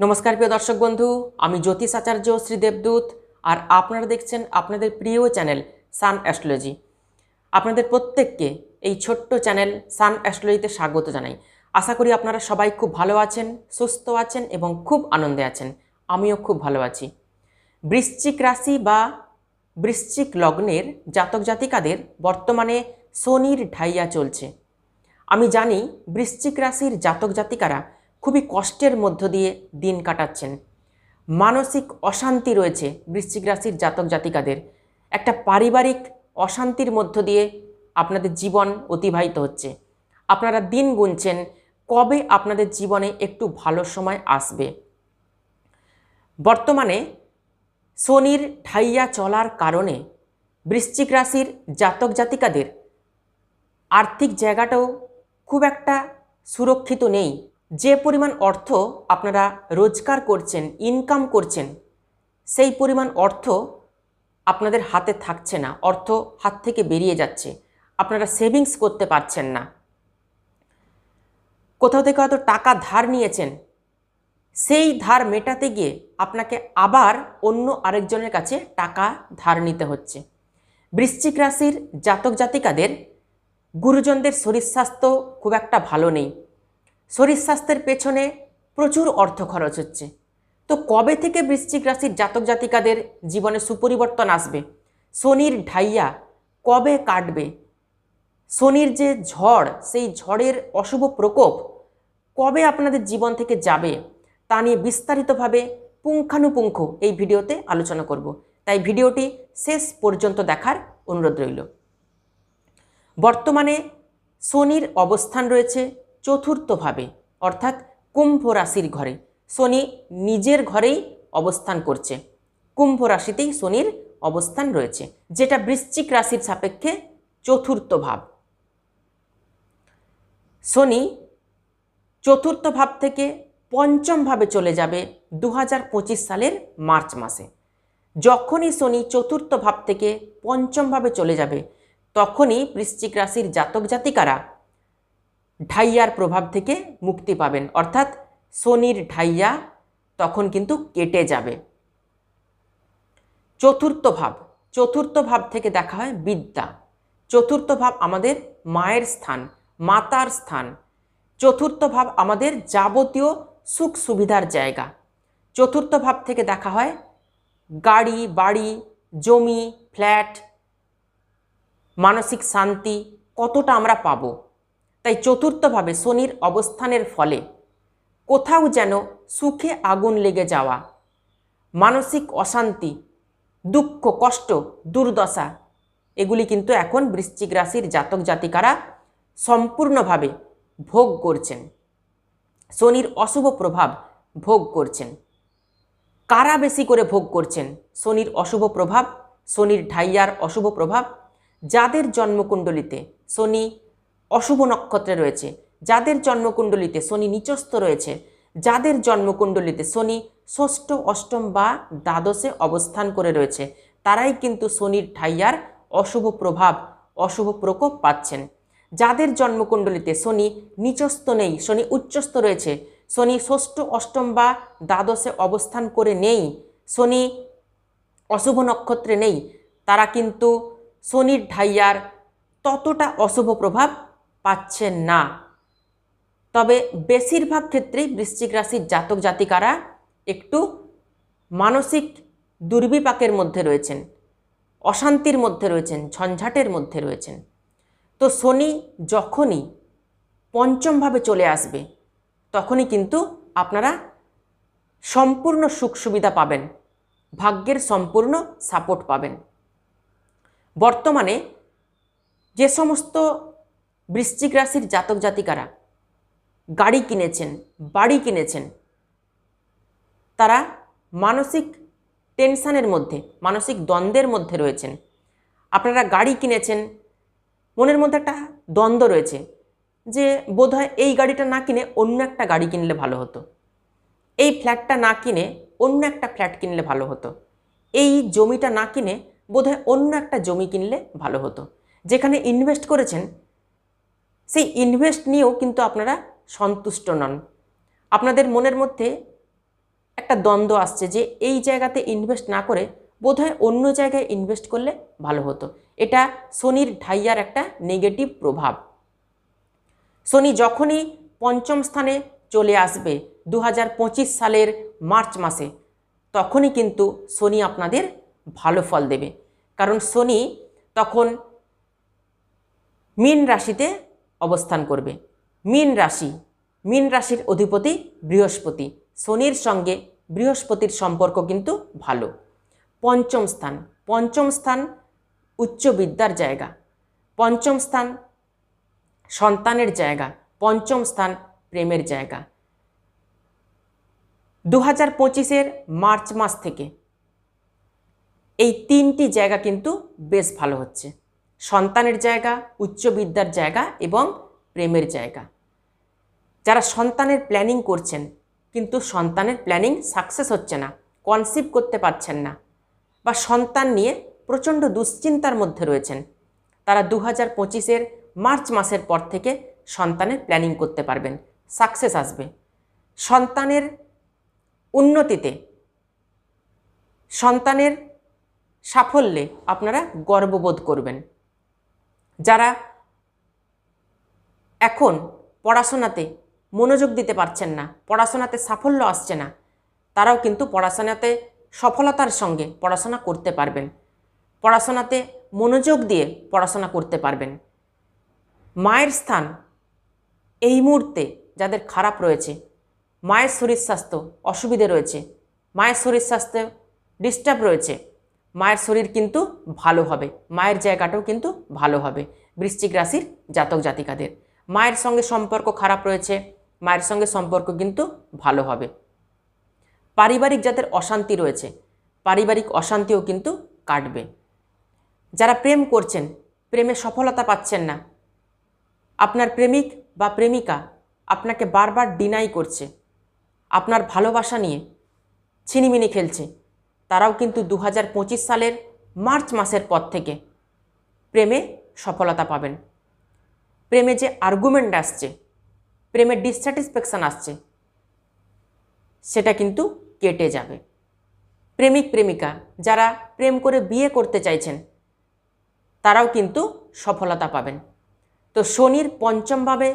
নমস্কার প্রিয় দর্শক বন্ধু, আমি জ্যোতিষ আচার্য শ্রী দেবদূত আর আপনারা দেখছেন আপনাদের প্রিয় চ্যানেল সান অ্যাস্ট্রোলজি। আপনাদের প্রত্যেককে এই ছোট্ট চ্যানেল সান অ্যাস্ট্রোলজিতে স্বাগত জানাই। আশা করি আপনারা সবাই খুব ভালো আছেন, সুস্থ আছেন এবং খুব আনন্দে আছেন। আমিও খুব ভালো আছি। বৃশ্চিক রাশি বা বৃশ্চিক লগ্নের জাতক জাতিকাদের বর্তমানে শনির ঢাইয়া চলছে। আমি জানি বৃশ্চিক রাশির জাতক জাতিকারা খুবই কষ্টের মধ্য দিয়ে দিন কাটাচ্ছেন। মানসিক অশান্তি রয়েছে বৃশ্চিক রাশির জাতক জাতিকাদের। একটা পারিবারিক অশান্তির মধ্য দিয়ে আপনাদের জীবন অতিবাহিত হচ্ছে। আপনারা দিন গুনছেন, কবে আপনাদের জীবনে একটু ভালো সময় আসবে? বর্তমানে শনির ঠাইয়া চলার কারণে বৃশ্চিক রাশির জাতক জাতিকাদের আর্থিক জায়গাটাও খুব একটা সুরক্ষিত নেই। যে পরিমাণ অর্থ আপনারা রোজগার করছেন ইনকাম করছেন, সেই পরিমাণ অর্থ আপনাদের হাতে থাকছে না, অর্থ হাত থেকে বেরিয়ে যাচ্ছে, আপনারা সেভিংস করতে পারছেন না। কোথাও থেকে হয়তো টাকা ধার নিয়েছেন, সেই ধার মেটাতে গিয়ে আপনাকে আবার অন্য আরেকজনের কাছে টাকা ধার নিতে হচ্ছে। বৃশ্চিক রাশির জাতক জাতিকাদের, গুরুজনদের শরীর স্বাস্থ্য খুব একটা ভালো নেই। শরীর স্বাস্থ্যের পেছনে প্রচুর অর্থ খরচ হচ্ছে। তো কবে থেকে বৃশ্চিক রাশির জাতক জাতিকাদের জীবনে সুপরিবর্তন আসবে? শনির ঢাইয়া কবে কাটবে? শনির যে ঝড়, সেই ঝড়ের অশুভ প্রকোপ কবে আপনাদের জীবন থেকে যাবে, তা নিয়ে বিস্তারিতভাবে পুঙ্খানুপুঙ্খ এই ভিডিওতে আলোচনা করব। তাই ভিডিওটি শেষ পর্যন্ত দেখার অনুরোধ রইল। বর্তমানে শনির অবস্থান রয়েছে চতুর্থভাবে, অর্থাৎ কুম্ভ রাশির ঘরে। শনি নিজের ঘরেই অবস্থান করছে। কুম্ভ রাশিতেই শনির অবস্থান রয়েছে, যেটা বৃশ্চিক রাশির সাপেক্ষে চতুর্থ ভাব। শনি চতুর্থ ভাব থেকে পঞ্চম ভাবে চলে যাবে দু হাজার পঁচিশ সালের মার্চ মাসে। যখনই শনি চতুর্থ ভাব থেকে পঞ্চম ভাবে চলে যাবে, তখনই বৃশ্চিক রাশির জাতক জাতিকারা ঢাইয়ার প্রভাব থেকে মুক্তি পাবেন। অর্থাৎ শনির ঢাইয়া তখন কিন্তু কেটে যাবে। চতুর্থ ভাব। চতুর্থ ভাব থেকে দেখা হয় বিদ্যা। চতুর্থ ভাব আমাদের মায়ের স্থান, মাতার স্থান। চতুর্থ ভাব আমাদের যাবতীয় সুখ সুবিধার জায়গা। চতুর্থ ভাব থেকে দেখা হয় গাড়ি, বাড়ি, জমি, ফ্ল্যাট, মানসিক শান্তি কতটা আমরা পাব? তাই চতুর্থভাবে শনির অবস্থানের ফলে কোথাও যেন সুখে আগুন লেগে যাওয়া, মানসিক অশান্তি, দুঃখ, কষ্ট, দুর্দশা, এগুলি কিন্তু এখন বৃশ্চিক রাশির জাতক জাতিকারা সম্পূর্ণভাবে ভোগ করছেন। শনির অশুভ প্রভাব ভোগ করছেন। কারা বেশি করে ভোগ করছেন? শনির অশুভ প্রভাব, শনির ঢাইয়ার অশুভ প্রভাব, যাদের জন্মকুণ্ডলিতে শনি অশুভ নক্ষত্রে রয়েছে। যাদের জন্মকুণ্ডলিতে শনি নিচস্থ রয়েছে, যাদের জন্মকুণ্ডলিতে শনি ষষ্ঠ, অষ্টম বা দ্বাদশে অবস্থান করে রয়েছে, তারাই কিন্তু শনির ঠাইয়ার অশুভ প্রভাব, অশুভ প্রকোপ পাচ্ছেন। যাদের জন্মকুণ্ডলিতে শনি নিচস্থ নেই, শনি উচ্চস্থ রয়েছে, শনি ষষ্ঠ, অষ্টম বা দ্বাদশে অবস্থান করে নেই, শনি অশুভ নক্ষত্রে নেই, তারা কিন্তু শনির ঢাইয়ার ততটা অশুভ প্রভাব পাচ্ছেন না। তবে বেশিরভাগ ক্ষেত্রেই বৃশ্চিক রাশির জাতক জাতিকারা একটু মানসিক দুর্বিপাকের মধ্যে রয়েছেন, অশান্তির মধ্যে রয়েছেন, ঝঞ্ঝাটের মধ্যে রয়েছেন। তো শনি যখনই পঞ্চমভাবে চলে আসবে, তখনই কিন্তু আপনারা সম্পূর্ণ সুখ সুবিধা পাবেন, ভাগ্যের সম্পূর্ণ সাপোর্ট পাবেন। বর্তমানে যে সমস্ত বৃশ্চিক রাশির জাতক জাতিকারা গাড়ি কিনেছেন, বাড়ি কিনেছেন, তারা মানসিক টেনশানের মধ্যে, মানসিক দ্বন্দ্বের মধ্যে রয়েছেন। আপনারা গাড়ি কিনেছেন, মনের মধ্যে একটা দ্বন্দ্ব রয়েছে যে বোধহয় এই গাড়িটা না কিনে অন্য একটা গাড়ি কিনলে ভালো হতো। এই ফ্ল্যাটটা না কিনে অন্য একটা ফ্ল্যাট কিনলে ভালো হতো। এই জমিটা না কিনে বোধহয় অন্য একটা জমি কিনলে ভালো হতো। যেখানে ইনভেস্ট করেছেন সেই ইনভেস্ট নিয়েও কিন্তু আপনারা সন্তুষ্ট নন। আপনাদের মনের মধ্যে একটা দ্বন্দ্ব আসছে যে এই জায়গাতে ইনভেস্ট না করে বোধহয় অন্য জায়গায় ইনভেস্ট করলে ভালো হতো। এটা শনির ঢাইয়ার একটা নেগেটিভ প্রভাব। শনি যখনই পঞ্চম স্থানে চলে আসবে দু হাজার পঁচিশ সালের মার্চ মাসে, তখনই কিন্তু শনি আপনাদের ভালো ফল দেবে। কারণ শনি তখন মীন রাশিতে অবস্থান করবে। মীন রাশি। মীন রাশির অধিপতি বৃহস্পতি। শনির সঙ্গে বৃহস্পতির সম্পর্ক কিন্তু ভালো। পঞ্চম স্থান। পঞ্চম স্থান উচ্চ বিদ্যার জায়গা। পঞ্চম স্থান সন্তানের জায়গা। পঞ্চম স্থান প্রেমের জায়গা। দু হাজার পঁচিশের মার্চ মাস থেকে এই তিনটি জায়গা কিন্তু বেশ ভালো হচ্ছে। সন্তানের জায়গা উচ্চ বিদ্যার জায়গা এবং প্রেমের জায়গা। যারা সন্তানের প্ল্যানিং করছেন, কিন্তু সন্তানের প্ল্যানিং সাকসেস হচ্ছে না কনসিভ করতে পারছেন না বা সন্তান নিয়ে প্রচণ্ড দুশ্চিন্তার মধ্যে রয়েছেন, তারা দু হাজার পঁচিশের মার্চ মাসের পর থেকে সন্তানের প্ল্যানিং করতে পারবেন সাকসেস আসবে। সন্তানের উন্নতিতে, সন্তানের সাফল্যে আপনারা গর্ববোধ করবেন। যারা এখন পড়াশোনাতে মনোযোগ দিতে পারছেন না, পড়াশোনাতে সাফল্য আসছে না, তারাও কিন্তু পড়াশোনাতে সফলতার সঙ্গে পড়াশোনা করতে পারবেন। পড়াশোনাতে মনোযোগ দিয়ে পড়াশোনা করতে পারবেন। মায়ের স্থান এই মুহূর্তে যাদের খারাপ রয়েছে, মায়ের শরীর স্বাস্থ্য অসুবিধে রয়েছে, মায়ের শরীর স্বাস্থ্য ডিস্টার্ব রয়েছে মায়ের শরীর কিন্তু ভালো হবে, মায়ের জায়গাটাও কিন্তু ভালো হবে, বৃশ্চিক রাশির জাতক জাতিকাদের। মায়ের সঙ্গে সম্পর্ক খারাপ রয়েছে, মায়ের সঙ্গে সম্পর্ক কিন্তু ভালো হবে। পারিবারিক যাদের অশান্তি রয়েছে, পারিবারিক অশান্তিও কিন্তু কাটবে। যারা প্রেম করছেন, প্রেমে সফলতা পাচ্ছেন না, আপনার প্রেমিক বা প্রেমিকা আপনাকে বারবার ডিনাই করছে, আপনার ভালোবাসা নিয়ে ছিনিমিনি খেলছে তারাও কিন্তু দু হাজার পঁচিশ সালের মার্চ মাসের পর থেকে প্রেমে সফলতা পাবেন। প্রেমে যে আর্গুমেন্ট আসছে প্রেমের ডিসস্যাটিসফ্যাকশান আসছে, সেটা কিন্তু কেটে যাবে। প্রেমিক, প্রেমিকা, যারা প্রেম করে বিয়ে করতে চাইছেন, তারাও কিন্তু সফলতা পাবেন। তো শনির পঞ্চমভাবে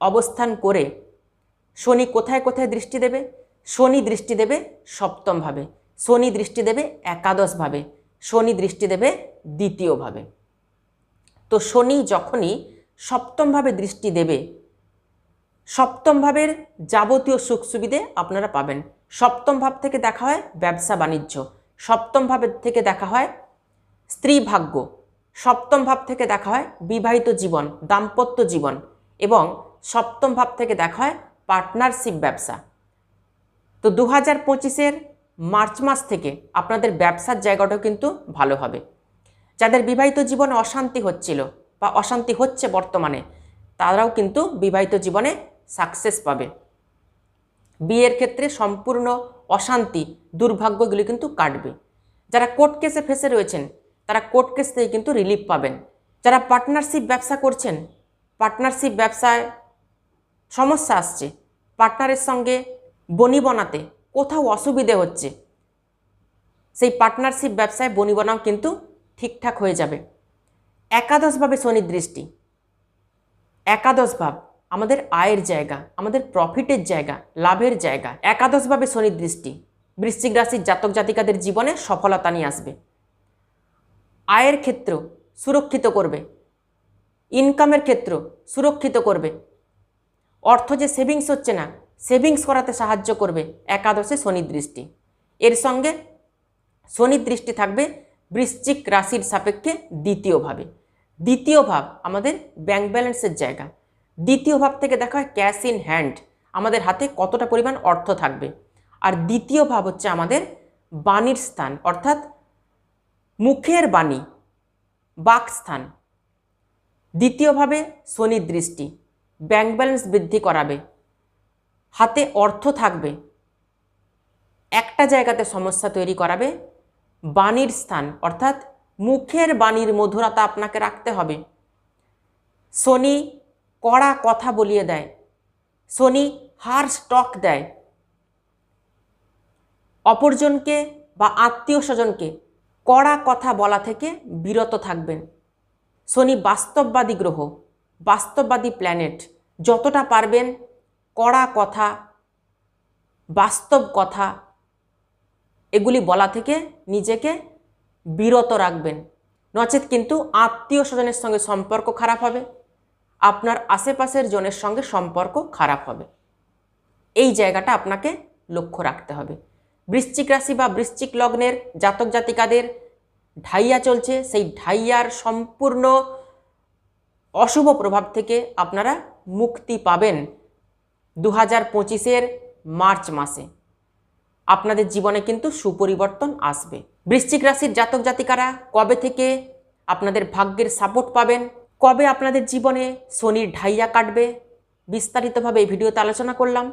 অবস্থান করে শনি কোথায় কোথায় দৃষ্টি দেবে? শনি দৃষ্টি দেবে সপ্তমভাবে। শনি দৃষ্টি দেবে একাদশভাবে, শনি দৃষ্টি দেবে দ্বিতীয়ভাবে। তো শনি যখনই সপ্তমভাবে দৃষ্টি দেবে সপ্তম ভাবের যাবতীয় সুখ সুবিধে আপনারা পাবেন। সপ্তম ভাব থেকে দেখা হয় ব্যবসা বাণিজ্য সপ্তম ভাবের থেকে দেখা হয় স্ত্রী ভাগ্য সপ্তম ভাব থেকে দেখা হয় বিবাহিত জীবন, দাম্পত্য জীবন এবং সপ্তম ভাব থেকে দেখা হয় পার্টনারশিপ ব্যবসা। তো দু হাজার পঁচিশের মার্চ মাস থেকে আপনাদের ব্যবসার জায়গাটাও কিন্তু ভালো হবে। যাদের বিবাহিত জীবনে অশান্তি হচ্ছিল বা অশান্তি হচ্ছে বর্তমানে, তারাও কিন্তু বিবাহিত জীবনে সাকসেস পাবে। বিয়ের ক্ষেত্রে সম্পূর্ণ অশান্তি, দুর্ভাগ্যগুলি কিন্তু কাটবে। যারা কোর্ট কেসে ফেসে রয়েছেন, তারা কোর্ট কেস থেকে কিন্তু রিলিফ পাবেন। যারা পার্টনারশিপ ব্যবসা করছেন পার্টনারশিপ ব্যবসায় সমস্যা আসছে। পার্টনারের সঙ্গে বনি বনাতে কোথাও অসুবিধে হচ্ছে। সেই পার্টনারশিপ ব্যবসায় বনি বনাও কিন্তু ঠিকঠাক হয়ে যাবে। একাদশভাবে শনির দৃষ্টি। একাদশ ভাব আমাদের আয়ের জায়গা, আমাদের প্রফিটের জায়গা, লাভের জায়গা। একাদশভাবে শনির দৃষ্টি। বৃশ্চিক রাশির জাতক জাতিকাদের জীবনে সফলতা নিয়ে আসবে। আয়ের ক্ষেত্র সুরক্ষিত করবে। ইনকামের ক্ষেত্র সুরক্ষিত করবে। অর্থ যে সেভিংস হচ্ছে না সেভিংস করাতে সাহায্য করবে একাদশে শনির দৃষ্টি। এর সঙ্গে শনির দৃষ্টি থাকবে বৃশ্চিক রাশির সাপেক্ষে দ্বিতীয়ভাবে দ্বিতীয় ভাব আমাদের ব্যাংক ব্যালেন্সের জায়গা। দ্বিতীয় ভাব থেকে দেখা হয় ক্যাশ ইন হ্যান্ড আমাদের হাতে কতটা পরিমাণ অর্থ থাকবে। আর দ্বিতীয় ভাব হচ্ছে আমাদের বাণীর স্থান, অর্থাৎ মুখের বাণী বাকস্থান দ্বিতীয়ভাবে শনির দৃষ্টি ব্যাংক ব্যালেন্স বৃদ্ধি করাবে। হাতে অর্থ থাকবে। একটা জায়গাতে সমস্যা তৈরি করাবে, বাণীর স্থান, অর্থাৎ মুখের বাণীর মধুরতা আপনাকে রাখতে হবে। শনি কড়া কথা বলিয়ে দেয়, শনি হার স্টক দেয়। অপরজনকে বা আত্মীয় স্বজনকে কড়া কথা বলা থেকে বিরত থাকবেন। শনি বাস্তববাদী গ্রহ, বাস্তববাদী প্ল্যানেট, যতটা পারবেন কড়া কথা, বাস্তব কথা, এগুলি বলা থেকে নিজেকে বিরত রাখবেন। নচেত কিন্তু আত্মীয় স্বজনের সঙ্গে সম্পর্ক খারাপ হবে, আপনার আশেপাশের জনের সঙ্গে সম্পর্ক খারাপ হবে। এই জায়গাটা আপনাকে লক্ষ্য রাখতে হবে। বৃশ্চিক রাশি বা বৃশ্চিক লগ্নের জাতক জাতিকাদের ঢাইয়া চলছে, সেই ঢাইয়ার সম্পূর্ণ অশুভ প্রভাব থেকে আপনারা মুক্তি পাবেন। দু হাজার পঁচিশের মার্চ মাসে। আপনাদের জীবনে কিন্তু সুপরিবর্তন আসবে। বৃশ্চিক রাশির জাতক জাতিকারা কবে থেকে আপনাদের ভাগ্যের সাপোর্ট পাবেন? কবে আপনাদের জীবনে শনির ঢাইয়া কাটবে? বিস্তারিতভাবে এই ভিডিওতে আলোচনা করলাম।